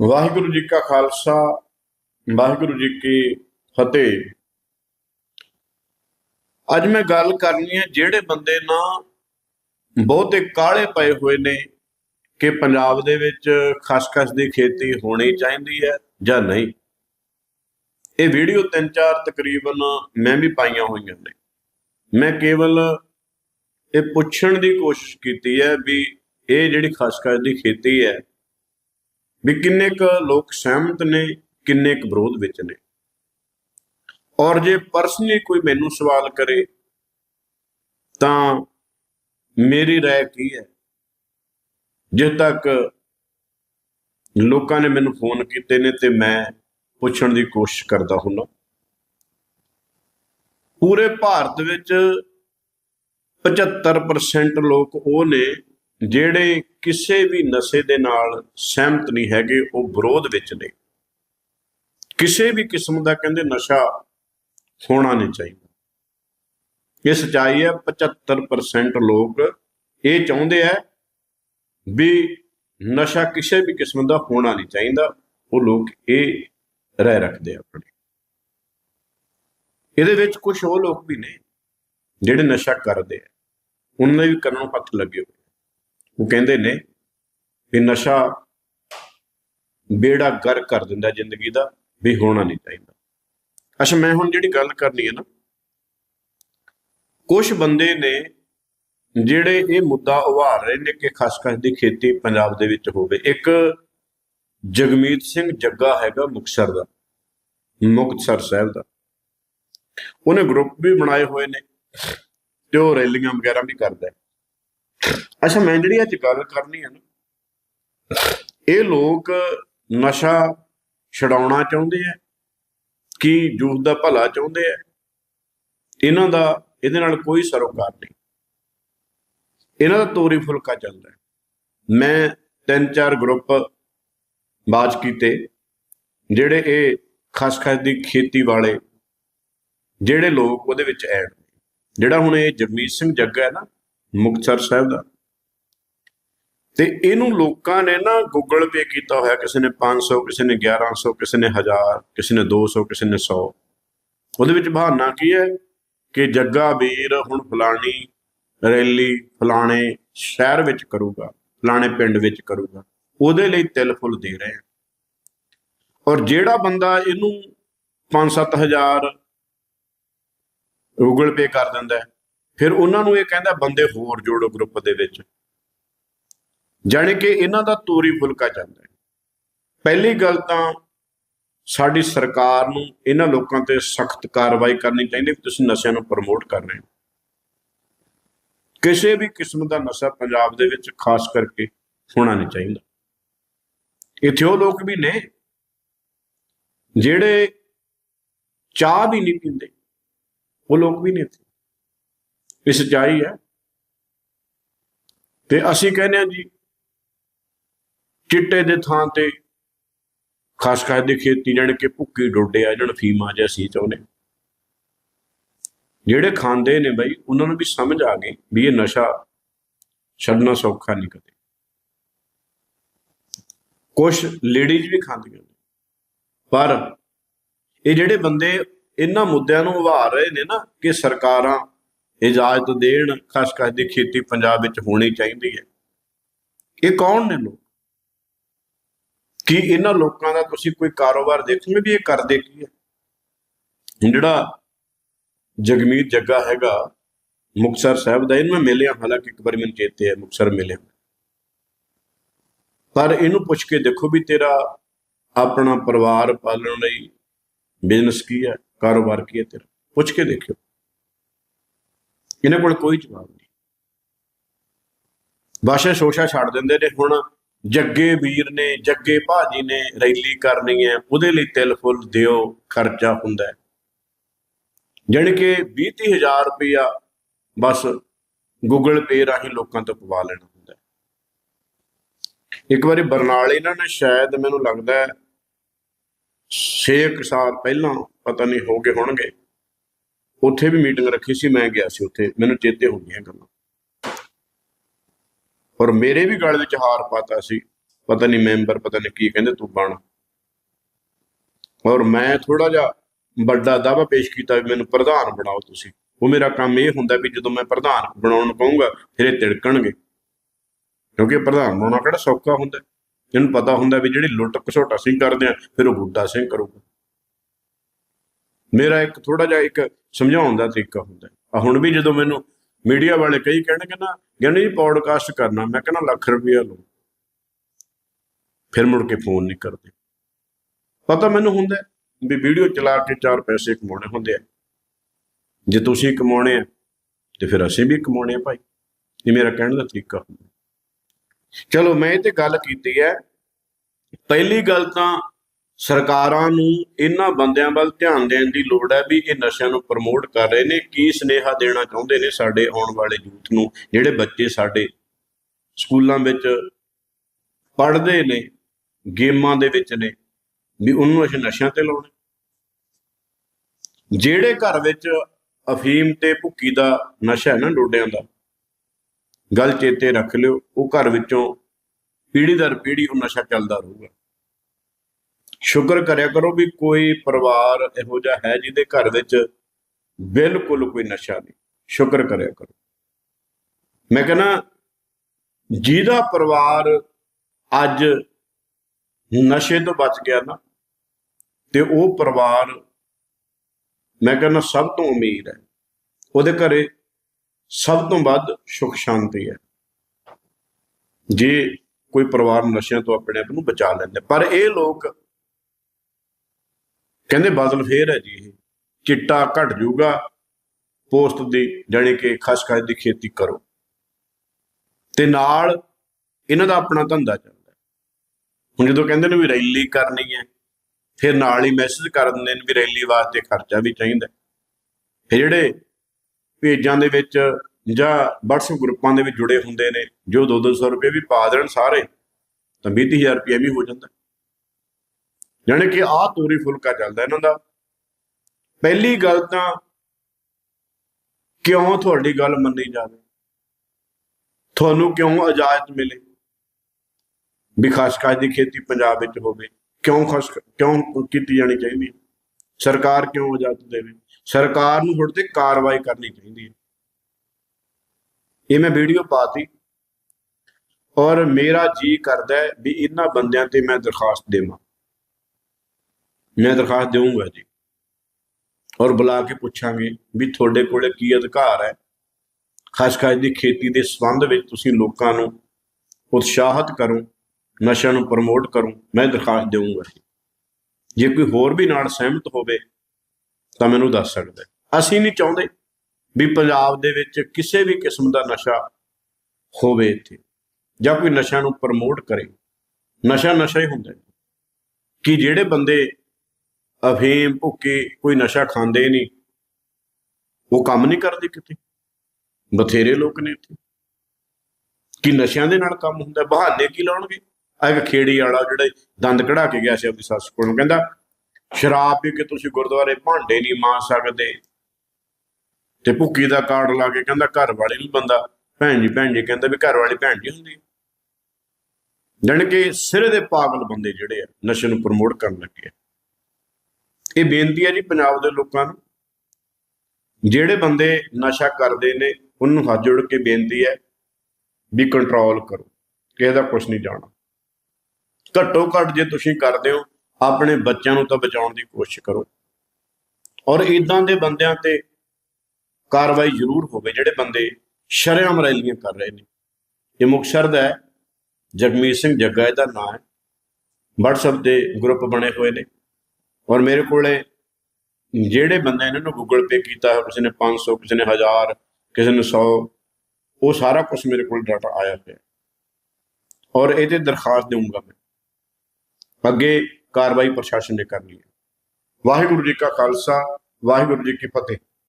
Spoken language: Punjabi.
ਵਾਹਿਗੁਰੂ ਜੀ ਕਾ ਖਾਲਸਾ, ਵਾਹਿਗੁਰੂ ਜੀ ਕੀ ਫਤਿਹ। ਅੱਜ ਮੈਂ ਗੱਲ ਕਰਨੀ ਹੈ ਜਿਹੜੇ ਬੰਦੇ ਨਾ ਬਹੁਤੇ ਕਾਲੇ ਪਏ ਹੋਏ ਨੇ ਕਿ ਪੰਜਾਬ ਦੇ ਵਿੱਚ ਖਸਖਸ ਦੀ ਖੇਤੀ ਹੋਣੀ ਚਾਹੀਦੀ ਹੈ ਜਾਂ ਨਹੀਂ। ਇਹ ਵੀਡੀਓ ਤਿੰਨ ਚਾਰ ਤਕਰੀਬਨ ਮੈਂ ਵੀ ਪਾਈਆਂ ਹੋਈਆਂ ਨੇ। ਮੈਂ ਕੇਵਲ ਇਹ ਪੁੱਛਣ ਦੀ ਕੋਸ਼ਿਸ਼ ਕੀਤੀ ਹੈ ਵੀ ਇਹ ਜਿਹੜੀ ਖਸਖਸ ਦੀ ਖੇਤੀ ਹੈ ਵੀ ਕਿੰਨੇ ਕੁ ਲੋਕ ਸਹਿਮਤ ਨੇ ਕਿੰਨੇ ਕੁ ਵਿਰੋਧ ਵਿੱਚ ਨੇ ਔਰ ਜੇ ਪਰਸਨਲੀ ਕੋਈ ਮੈਨੂੰ ਸਵਾਲ ਕਰੇ ਤਾਂ ਮੇਰੀ رائے ਕੀ ਹੈ ਜਿਸ ਤੱਕ ਲੋਕਾਂ ਨੇ ਮੈਨੂੰ ਫੋਨ ਕੀਤੇ ਨੇ ਤੇ ਮੈਂ ਪੁੱਛਣ ਦੀ ਕੋਸ਼ਿਸ਼ ਕਰਦਾ ਹੁੰਨਾ ਪੂਰੇ ਭਾਰਤ ਵਿੱਚ 75% ਲੋਕ ਉਹ ਨੇ ਜਿਹੜੇ ਕਿਸੇ ਵੀ ਨਸ਼ੇ ਦੇ ਨਾਲ ਸਹਿਮਤ ਨਹੀਂ ਹੈਗੇ, ਉਹ ਵਿਰੋਧ ਵਿੱਚ ਨੇ। ਕਿਸੇ ਵੀ ਕਿਸਮ ਦਾ ਕਹਿੰਦੇ ਨਸ਼ਾ ਹੋਣਾ ਨਹੀਂ ਚਾਹੀਦਾ। ਇਹ ਸਚਾਈ ਹੈ 75% ਲੋਕ ਇਹ ਚਾਹੁੰਦੇ ਆ ਵੀ ਨਸ਼ਾ ਕਿਸੇ ਵੀ ਕਿਸਮ ਦਾ ਹੋਣਾ ਨਹੀਂ ਚਾਹੀਦਾ, ਉਹ ਲੋਕ ਇਹ ਰਹਿ ਰੱਖਦੇ ਆਪਣੇ। ਇਹਦੇ ਵਿੱਚ ਕੁਝ ਉਹ ਲੋਕ ਵੀ ਨੇ ਜਿਹੜੇ ਨਸ਼ਾ ਕਰਦੇ ਆ। ਉਹਨਾਂ ਦੇ ਵੀ ਕਰਨ ਨੂੰ ਹੱਥ ਲੱਗੇ ਹੋਏ ਉਹ ਕਹਿੰਦੇ ਨੇ ਵੀ ਨਸ਼ਾ ਬੇੜਾ ਗਰ ਕਰ ਦਿੰਦਾ ਜ਼ਿੰਦਗੀ ਦਾ, ਵੀ ਹੋਣਾ ਨਹੀਂ ਚਾਹੀਦਾ। ਅੱਛਾ, ਮੈਂ ਹੁਣ ਜਿਹੜੀ ਗੱਲ ਕਰਨੀ ਹੈ ਨਾ ਕੁਝ ਬੰਦੇ ਨੇ ਜਿਹੜੇ ਇਹ ਮੁੱਦਾ ਉਭਾਰ ਰਹੇ ਨੇ ਕਿ ਖਸਖਸ ਦੀ ਖੇਤੀ ਪੰਜਾਬ ਦੇ ਵਿੱਚ ਹੋਵੇ। ਇੱਕ ਜਗਮੀਤ ਸਿੰਘ ਜੱਗਾ ਹੈਗਾ ਮੁਕਤਸਰ ਦਾ, ਮੁਕਤਸਰ ਸਾਹਿਬ ਦਾ। ਉਹਨੇ ਗਰੁੱਪ ਵੀ ਬਣਾਏ ਹੋਏ ਨੇ ਤੇ ਉਹ ਰੈਲੀਆਂ ਵਗੈਰਾ ਵੀ ਕਰਦਾ ਹੈ। ਅੱਛਾ, ਮੈਂ ਜਿਹੜੀ ਅੱਜ ਗੱਲ ਕਰਨੀ ਹੈ ਨਾ, ਇਹ ਲੋਕ ਨਸ਼ਾ ਛਡਾਉਣਾ ਚਾਹੁੰਦੇ ਆ, ਕਿ ਯੂਥ ਦਾ ਭਲਾ ਚਾਹੁੰਦੇ ਆ? ਇਹਨਾਂ ਦਾ, ਇਹਦੇ ਨਾਲ ਕੋਈ ਸਰੋਕਾਰ ਨਹੀਂ। ਇਹਨਾਂ ਦਾ ਤੋਰੀ ਫੁਲਕਾ ਚੱਲਦਾ ਮੈਂ ਤਿੰਨ ਚਾਰ ਗਰੁੱਪ ਬਾਜ਼ ਕੀਤੇ, ਜਿਹੜੇ ਇਹ ਖਸਖਸ ਦੀ ਖੇਤੀ ਵਾਲੇ, ਜਿਹੜੇ ਲੋਕ ਉਹਦੇ ਵਿੱਚ ਐਡ ਜਿਹੜਾ ਹੁਣ ਇਹ ਜਗਮੀਤ ਸਿੰਘ ਜੱਗਾ ਹੈ ਨਾ, ਮੁਕਤਸਰ ਸਾਹਿਬ ਦਾ ਤੇ ਇਹਨੂੰ ਲੋਕਾਂ ਨੇ ਨਾ ਗੂਗਲ ਪੇ ਕੀਤਾ ਹੋਇਆ। ਕਿਸੇ ਨੇ 500 ਕਿਸੇ ਨੇ 1100 ਕਿਸੇ ਨੇ 1000 ਕਿਸੇ ਨੇ 200 ਕਿਸੇ ਨੇ 100 ਉਹਦੇ ਵਿੱਚ ਬਹਾਨਾ ਕੀ ਹੈ? ਕਿ ਜੱਗਾ ਵੀਰ ਹੁਣ ਫਲਾਣੀ ਰੈਲੀ ਫਲਾਣੇ ਸ਼ਹਿਰ ਵਿੱਚ ਕਰੂਗਾ, ਫਲਾਣੇ ਪਿੰਡ ਵਿੱਚ ਕਰੂਗਾ। ਉਹਦੇ ਲਈ ਤਿਲ ਫੁੱਲ ਦੇ ਰਹੇ ਆ। ਔਰ ਜਿਹੜਾ ਬੰਦਾ ਇਹਨੂੰ 5-7000 ਗੂਗਲ ਪੇ ਕਰ ਦਿੰਦਾ ਫਿਰ ਉਹਨਾਂ ਨੂੰ ਇਹ ਕਹਿੰਦਾ ਬੰਦੇ ਹੋਰ ਜੋੜੋ ਗਰੁੱਪ ਦੇ ਵਿੱਚ। ਜਾਣੀ ਕਿ ਇਹਨਾਂ ਦਾ ਤੋਰੀ ਫੁਲਕਾ ਜਾਂਦਾ ਹੈ। ਪਹਿਲੀ ਗੱਲ ਤਾਂ ਸਾਡੀ ਸਰਕਾਰ ਨੂੰ ਇਹਨਾਂ ਲੋਕਾਂ ਤੇ ਸਖਤ ਕਾਰਵਾਈ ਕਰਨੀ ਚਾਹੀਦੀ ਵੀ ਤੁਸੀਂ ਨਸ਼ਿਆਂ ਨੂੰ ਪ੍ਰਮੋਟ ਕਰ ਰਹੇ ਹੋ। ਕਿਸੇ ਵੀ ਕਿਸਮ ਦਾ ਨਸ਼ਾ ਪੰਜਾਬ ਦੇ ਵਿੱਚ ਖਾਸ ਕਰਕੇ ਹੋਣਾ ਨਹੀਂ ਚਾਹੀਦਾ। ਇੱਥੇ ਉਹ ਲੋਕ ਵੀ ਨੇ ਜਿਹੜੇ ਚਾਹ ਵੀ ਨਹੀਂ ਪੀਂਦੇ। ਉਹ ਲੋਕ ਵੀ ਨੇ ਇੱਥੇ। ਇਹ ਸੱਚਾਈ ਹੈ। ਤੇ ਅਸੀਂ ਕਹਿੰਦੇ ਹਾਂ ਜੀ ਚਿੱਟੇ ਦੇ ਥਾਂ ਤੇ, ਖਾਸ ਖਾਸ ਦੀ ਖੇਤੀ, ਜਾਣੀ ਕਿ ਭੁੱਕੀ ਡੋਡੇ ਆ ਜਣ ਫੀਮਾ ਜਿਹਾ ਸੀ ਚਾਹੁੰਦੇ। ਜਿਹੜੇ ਖਾਂਦੇ ਨੇ ਬਈ, ਉਹਨਾਂ ਨੂੰ ਵੀ ਸਮਝ ਆ ਗਈ ਵੀ ਇਹ ਨਸ਼ਾ ਛੱਡਣਾ ਸੌਖਾ ਨਹੀਂ ਕਦੇ। ਕੁਝ ਲੇਡੀਜ਼ ਵੀ ਖਾਂਦੀਆਂ ਨੇ। ਪਰ ਇਹ ਜਿਹੜੇ ਬੰਦੇ ਇਹਨਾਂ ਮੁੱਦਿਆਂ ਨੂੰ ਉਭਾਰ ਰਹੇ ਨੇ ਨਾ, ਕਿ ਸਰਕਾਰਾਂ ਇਜਾਜ਼ਤ ਦੇਣ, ਖਾਸ ਖਾਸ ਖੇਤੀ ਪੰਜਾਬ ਵਿੱਚ ਹੋਣੀ ਚਾਹੀਦੀ ਹੈ। ਇਹ ਕੌਣ ਨੇ ਲੋਕ? ਕਿ ਇਹਨਾਂ ਲੋਕਾਂ ਦਾ ਤੁਸੀਂ ਕੋਈ ਕਾਰੋਬਾਰ ਦੇਖੋਗੇ ਵੀ ਇਹ ਕਰਦੇ ਕੀ ਹੈ ਜਿਹੜਾ ਜਗਮੀਤ ਜੱਗਾ ਹੈਗਾ, ਮੁਕਤਸਰ ਸਾਹਿਬ ਦਾ, ਇਹਨੂੰ ਮੈਂ ਮਿਲਿਆ, ਹਾਲਾਂਕਿ ਇੱਕ ਵਾਰ ਮੈਨੂੰ ਚੇਤੇ ਹੈ, ਮੁਕਤਸਰ ਮਿਲਿਆ। ਪਰ ਇਹਨੂੰ ਪੁੱਛ ਕੇ ਦੇਖੋ ਵੀ ਤੇਰਾ ਆਪਣਾ ਪਰਿਵਾਰ ਪਾਲਣ ਲਈ ਬਿਜ਼ਨਸ ਕੀ ਹੈ, ਕਾਰੋਬਾਰ ਕੀ ਹੈ ਤੇਰਾ। ਪੁੱਛ ਕੇ ਦੇਖਿਓ। ਇਹਨਾਂ ਕੋਲ ਕੋਈ ਜਵਾਬ ਨਹੀਂ। ਬਾਸ਼ਾ ਸ਼ੋਸ਼ਾ ਛੱਡ ਦਿੰਦੇ ਨੇ, ਹੁਣ ਜੱਗੇ ਵੀਰ ਨੇ, ਜੱਗੇ ਭਾਜੀ ਨੇ ਰੈਲੀ ਕਰਨੀ ਹੈ, ਉਹਦੇ ਲਈ ਤਿਲ ਫੁੱਲ ਦਿਓ, ਖਰਚਾ ਹੁੰਦਾ ਹੈ। ਜਾਣੀ ਕਿ 20 ਹਜ਼ਾਰ ਰੁਪਇਆ ਬਸ ਗੂਗਲ ਪੇ ਰਾਹੀਂ ਲੋਕਾਂ ਤੋਂ ਪਵਾ ਲੈਣਾ ਹੁੰਦਾ ਇੱਕ ਵਾਰੀ ਬਰਨਾਲੇ ਇਹਨਾਂ ਨੇ ਸ਼ਾਇਦ ਮੈਨੂੰ ਲੱਗਦਾ ਹੈ 6 ਸਾਲ ਪਹਿਲਾਂ, ਪਤਾ ਨਹੀਂ ਹੋ ਗਏ ਹੋਣਗੇ, ਉੱਥੇ ਵੀ ਮੀਟਿੰਗ ਰੱਖੀ ਸੀ, ਮੈਂ ਗਿਆ ਸੀ ਉੱਥੇ। ਮੈਨੂੰ ਚੇਤੇ ਹੋ ਗਈਆਂ ਗੱਲਾਂ। ਔਰ ਮੇਰੇ ਵੀ ਗਲ ਵਿੱਚ ਹਾਰ ਪਾਤਾ ਸੀ। ਪਤਾ ਨਹੀਂ ਮੈਂਬਰ ਪਤਾ ਨਹੀਂ ਕੀ ਕਹਿੰਦੇ, ਤੂੰ ਬਣ। ਔਰ ਮੈਂ ਥੋੜਾ ਜਿਹਾ ਵੱਡਾ ਦਾਅਵਾ ਪੇਸ਼ ਕੀਤਾ ਵੀ ਮੈਨੂੰ ਪ੍ਰਧਾਨ ਬਣਾਓ ਤੁਸੀਂ। ਉਹ ਮੇਰਾ ਕੰਮ ਇਹ ਹੁੰਦਾ ਵੀ ਜਦੋਂ ਮੈਂ ਪ੍ਰਧਾਨ ਬਣਾਉਣ ਕਹੂੰਗਾ, ਫਿਰ ਇਹ ਤਿੜਕਣਗੇ। ਕਿਉਂਕਿ ਪ੍ਰਧਾਨ ਬਣਾਉਣਾ ਕਿਹੜਾ ਸੌਖਾ ਹੁੰਦਾ। ਇਹਨੂੰ ਪਤਾ ਹੁੰਦਾ ਵੀ ਜਿਹੜੀ ਲੁੱਟ ਘਸੋਟਾ ਸਿੰਘ ਕਰਦੇ ਆ ਫਿਰ ਉਹ ਬੁੱਢਾ ਸਿੰਘ ਕਰੂਗਾ। ਮੇਰਾ ਇੱਕ ਥੋੜਾ ਜਿਹਾ ਇੱਕ ਸਮਝਾਉਣ ਦਾ ਤਰੀਕਾ ਹੁੰਦਾ। ਆ ਹੁਣ ਵੀ ਜਦੋਂ ਮੈਨੂੰ ਮੀਡੀਆ ਵਾਲੇ ਕਈ ਕਹਿਣਗੇ ਨਾ ਕਹਿੰਦੇ ਜੀ ਪੌਡਕਾਸਟ ਕਰਨਾ। ਮੈਂ ਕਹਿੰਦਾ ਲੱਖ ਰੁਪਇਆ ਲਓ। ਫਿਰ ਮੁੜ ਕੇ ਫੋਨ ਨਹੀਂ ਕਰਦੇ। ਪਤਾ ਮੈਨੂੰ ਹੁੰਦਾ ਵੀ ਵੀਡੀਓ ਚਲਾ ਕੇ ਚਾਰ ਪੈਸੇ ਕਮਾਉਣੇ ਹੁੰਦੇ ਆ। ਜੇ ਤੁਸੀਂ ਕਮਾਉਣੇ ਆ, ਤੇ ਫਿਰ ਅਸੀਂ ਵੀ ਕਮਾਉਣੇ ਆ ਭਾਈ। ਇਹ ਮੇਰਾ ਕਹਿਣ ਦਾ ਤਰੀਕਾ ਹੁੰਦਾ। ਚਲੋ, ਮੈਂ ਇਹ ਤੇ ਗੱਲ ਕੀਤੀ ਹੈ। ਪਹਿਲੀ ਗੱਲ ਤਾਂ ਸਰਕਾਰਾਂ ਨੂੰ ਇਹਨਾਂ ਬੰਦਿਆਂ ਵੱਲ ਧਿਆਨ ਦੇਣ ਦੀ ਲੋੜ ਹੈ ਵੀ ਇਹ ਨਸ਼ਿਆਂ ਨੂੰ ਪ੍ਰਮੋਟ ਕਰ ਰਹੇ ਨੇ, ਕੀ ਸਨੇਹਾ ਦੇਣਾ ਚਾਹੁੰਦੇ ਨੇ ਸਾਡੇ ਆਉਣ ਵਾਲੇ ਯੂਥ ਨੂੰ, ਜਿਹੜੇ ਬੱਚੇ ਸਾਡੇ ਸਕੂਲਾਂ ਵਿੱਚ ਪੜ੍ਹਦੇ ਨੇ, ਗੇਮਾਂ ਦੇ ਵਿੱਚ ਨੇ, ਵੀ ਉਹਨੂੰ ਅਸੀਂ ਨਸ਼ਿਆਂ ਤੇ ਲਾਉਣੇ ਜਿਹੜੇ ਘਰ ਵਿੱਚ ਅਫੀਮ ਤੇ ਭੁੱਕੀ ਦਾ ਨਸ਼ਾ ਹੈ ਨਾ ਡੋਡਿਆਂ ਦਾ, ਗੱਲ ਚੇਤੇ ਰੱਖ ਲਿਓ, ਉਹ ਘਰ ਵਿੱਚੋਂ ਪੀੜ੍ਹੀ ਦਰ ਪੀੜ੍ਹੀ ਉਹ ਨਸ਼ਾ ਚੱਲਦਾ ਰਹੂਗਾ। ਸ਼ੁਕਰ ਕਰਿਆ ਕਰੋ ਵੀ ਕੋਈ ਪਰਿਵਾਰ ਇਹੋ ਜਿਹਾ ਹੈ ਜਿਹਦੇ ਘਰ ਵਿੱਚ ਬਿਲਕੁਲ ਕੋਈ ਨਸ਼ਾ ਨਹੀਂ। ਸ਼ੁਕਰ ਕਰਿਆ ਕਰੋ। ਮੈਂ ਕਹਿੰਦਾ, ਜਿਹਦਾ ਪਰਿਵਾਰ ਅੱਜ ਨਸ਼ੇ ਤੋਂ ਬਚ ਗਿਆ ਨਾ, ਤੇ ਉਹ ਪਰਿਵਾਰ ਮੈਂ ਕਹਿੰਦਾ ਸਭ ਤੋਂ ਅਮੀਰ ਹੈ। ਉਹਦੇ ਘਰੇ ਸਭ ਤੋਂ ਵੱਧ ਸੁਖ ਸ਼ਾਂਤੀ ਹੈ। ਜੇ ਕੋਈ ਪਰਿਵਾਰ ਨਸ਼ਿਆਂ ਤੋਂ ਆਪਣੇ ਆਪ ਨੂੰ ਬਚਾ ਲੈਂਦੇ, ਪਰ ਇਹ ਲੋਕ ਕਹਿੰਦੇ ਬਦਲ ਫੇਰ ਹੈ ਜੀ ਇਹ। ਚਿੱਟਾ ਘਟ ਜਾਊਗਾ, ਪੋਸਟ ਦੀ ਜਾਣੀ ਕਿ ਖਸਖਸ ਦੀ ਖੇਤੀ ਕਰੋ। ਤੇ ਨਾਲ ਇਹਨਾਂ ਦਾ ਆਪਣਾ ਧੰਦਾ ਚੱਲਦਾ ਹੁਣ ਜਦੋਂ ਕਹਿੰਦੇ ਨੇ ਵੀ ਰੈਲੀ ਕਰਨੀ ਹੈ, ਫਿਰ ਨਾਲ ਹੀ ਮੈਸੇਜ ਕਰ ਦਿੰਦੇ ਨੇ ਵੀ ਰੈਲੀ ਵਾਸਤੇ ਖਰਚਾ ਵੀ ਚਾਹੀਦਾ ਹੈ। ਫਿਰ ਜਿਹੜੇ ਪੇਜਾਂ ਦੇ ਵਿੱਚ ਜਾਂ WhatsApp ਗਰੁੱਪਾਂ ਦੇ ਵਿੱਚ ਜੁੜੇ ਹੁੰਦੇ ਨੇ, ਜੋ 2-200 ਰੁਪਏ ਵੀ ਪਾ ਦੇਣ ਸਾਰੇ, ਤਾਂ 20000 ਰੁਪਏ ਵੀ ਹੋ ਜਾਂਦਾ। ਜਾਣੀ ਕਿ ਆਹ ਤੋਰੀ ਫੁਲਕਾ ਚੱਲਦਾ ਇਹਨਾਂ ਦਾ। ਪਹਿਲੀ ਗੱਲ ਤਾਂ ਕਿਉਂ ਤੁਹਾਡੀ ਗੱਲ ਮੰਨੀ ਜਾਵੇ? ਤੁਹਾਨੂੰ ਕਿਉਂ ਇਜਾਜ਼ਤ ਮਿਲੇ? ਵੀ ਖਸਖਸ ਦੀ ਖੇਤੀ ਪੰਜਾਬ ਵਿੱਚ ਹੋਵੇ। ਕਿਉਂ ਖਸ, ਕਿਉਂ ਕੀਤੀ ਜਾਣੀ ਚਾਹੀਦੀ? ਹੈ ਸਰਕਾਰ ਕਿਉਂ ਇਜਾਜ਼ਤ ਦੇਵੇ? ਸਰਕਾਰ ਨੂੰ ਤੁਹਾਡੇ ਤੇ ਕਾਰਵਾਈ ਕਰਨੀ ਚਾਹੀਦੀ ਹੈ। ਇਹ ਮੈਂ ਵੀਡੀਓ ਪਾਤੀ ਔਰ ਮੇਰਾ ਜੀ ਕਰਦਾ ਵੀ ਇਹਨਾਂ ਬੰਦਿਆਂ ਤੇ ਮੈਂ ਦਰਖਾਸਤ ਦੇਵਾਂ। ਮੈਂ ਦਰਖਾਸਤ ਦੇਵਾਂਗਾ ਜੀ। ਔਰ ਬੁਲਾ ਕੇ ਪੁੱਛਾਂਗੇ ਵੀ ਤੁਹਾਡੇ ਕੋਲੇ ਕੀ ਅਧਿਕਾਰ ਹੈ? ਖਾਸ ਖਾਸ ਦੀ ਖੇਤੀ ਦੇ ਸੰਬੰਧ ਵਿੱਚ ਤੁਸੀਂ ਲੋਕਾਂ ਨੂੰ ਉਤਸ਼ਾਹਿਤ ਕਰੋ, ਨਸ਼ਿਆਂ ਨੂੰ ਪ੍ਰਮੋਟ ਕਰੋ, ਮੈਂ ਦਰਖਾਸਤ ਦੇਵਾਂਗਾ ਜੇ। ਕੋਈ ਹੋਰ ਵੀ ਨਾਲ ਸਹਿਮਤ ਹੋਵੇ, ਤਾਂ ਮੈਨੂੰ ਦੱਸ ਸਕਦਾ ਅਸੀਂ ਨਹੀਂ ਚਾਹੁੰਦੇ ਵੀ ਪੰਜਾਬ ਦੇ ਵਿੱਚ ਕਿਸੇ ਵੀ ਕਿਸਮ ਦਾ ਨਸ਼ਾ ਹੋਵੇ ਇੱਥੇ, ਜਾਂ ਕੋਈ ਨਸ਼ਾ ਨੂੰ ਪ੍ਰਮੋਟ ਕਰੇ। ਨਸ਼ਾ ਨਸ਼ਾ ਹੀ ਹੁੰਦਾ ਕਿ ਜਿਹੜੇ ਬੰਦੇ ਅਫੀਮ, ਭੁੱਕੇ, ਕੋਈ ਨਸ਼ਾ ਖਾਂਦੇ ਨਹੀਂ। ਉਹ ਕੰਮ ਨਹੀਂ ਕਰਦੇ ਕਿਤੇ? ਬਥੇਰੇ ਲੋਕ ਨੇ ਇੱਥੇ। ਕਿ ਨਸ਼ਿਆਂ ਦੇ ਨਾਲ ਕੰਮ ਹੁੰਦਾ? ਬਹਾਨੇ ਕੀ ਲਾਉਣਗੇ? ਆ ਇੱਕ ਖੇੜੀ ਵਾਲਾ ਜਿਹੜਾ ਦੰਦ ਕਢਾ ਕੇ ਗਿਆ ਸੀ ਆਪਣੀ ਸੱਸ ਕੋਲੋਂ ਕਹਿੰਦਾ, ਸ਼ਰਾਬ ਪੀ ਕੇ ਤੁਸੀਂ ਗੁਰਦੁਆਰੇ ਭਾਂਡੇ ਨਹੀਂ ਮਾਰ ਸਕਦੇ। ਤੇ ਭੁੱਕੀ ਦਾ ਕਾਰਡ ਲਾ ਕੇ ਕਹਿੰਦਾ ਘਰ ਵਾਲੇ ਨੂੰ ਬੰਦਾ, ਭੈਣ ਜੀ ਭੈਣ ਜੀ, ਕਹਿੰਦਾ ਵੀ ਘਰ ਵਾਲੀ ਭੈਣ ਜੀ ਹੁੰਦੀ ਹੈ। ਜਾਣੀ ਕਿ ਸਿਰੇ ਦੇ ਪਾਗਲ ਬੰਦੇ ਜਿਹੜੇ ਆ, ਨਸ਼ੇ ਨੂੰ ਪ੍ਰਮੋਟ ਕਰਨ ਲੱਗੇ ਆ। ਇਹ ਬੇਨਤੀ ਹੈ ਜੀ ਪੰਜਾਬ ਦੇ ਲੋਕਾਂ ਨੂੰ, ਜਿਹੜੇ ਬੰਦੇ ਨਸ਼ਾ ਕਰਦੇ ਨੇ, ਉਹਨੂੰ ਨੂੰ ਹੱਥ ਜੋੜ ਕੇ ਬੇਨਤੀ ਹੈ ਵੀ ਕੰਟਰੋਲ ਕਰੋ, ਕਿਸੇ ਦਾ ਕੁਝ ਨਹੀਂ ਜਾਣਾ। ਘੱਟੋ ਘੱਟ ਜੇ ਤੁਸੀਂ ਕਰਦੇ ਹੋ, ਆਪਣੇ ਬੱਚਿਆਂ ਨੂੰ ਤਾਂ ਬਚਾਉਣ ਦੀ ਕੋਸ਼ਿਸ਼ ਕਰੋ। ਔਰ ਇਦਾਂ ਦੇ ਬੰਦਿਆਂ ਤੇ ਕਾਰਵਾਈ ਜ਼ਰੂਰ ਹੋਵੇ, ਜਿਹੜੇ ਬੰਦੇ ਸ਼ਰੇਆਮ ਰੈਲੀਆਂ ਕਰ ਰਹੇ ਨੇ। ਇਹ ਮੁਕਤਸਰ ਦਾ ਹੈ, ਜਗਮੀਤ ਸਿੰਘ ਜੱਗਾ ਇਹਦਾ ਨਾਮ ਹੈ। WhatsApp ਦੇ ਗਰੁੱਪ ਬਣੇ ਹੋਏ ਨੇ। ਔਰ ਮੇਰੇ ਕੋਲੇ ਜਿਹੜੇ ਬੰਦੇ ਇਹਨਾਂ ਨੂੰ ਗੂਗਲ ਪੇ ਕੀਤਾ ਹੈ, ਕਿਸੇ ਨੇ 500 ਕਿਸੇ ਨੇ 1000 ਕਿਸੇ ਨੇ 100 ਉਹ ਸਾਰਾ ਕੁਝ ਮੇਰੇ ਕੋਲ ਡਾਟਾ ਆਇਆ ਹੋਇਆ ਹੈ। ਔਰ ਇਹਦੇ ਦਰਖਾਸਤ ਦੇਵਾਂਗਾ ਮੈਂ। ਅੱਗੇ ਕਾਰਵਾਈ ਪ੍ਰਸ਼ਾਸਨ ਨੇ ਕਰਨੀ ਹੈ। ਵਾਹਿਗੁਰੂ ਜੀ ਕਾ ਖਾਲਸਾ ਵਾਹਿਗੁਰੂ ਜੀ ਕੀ ਫਤਿਹ।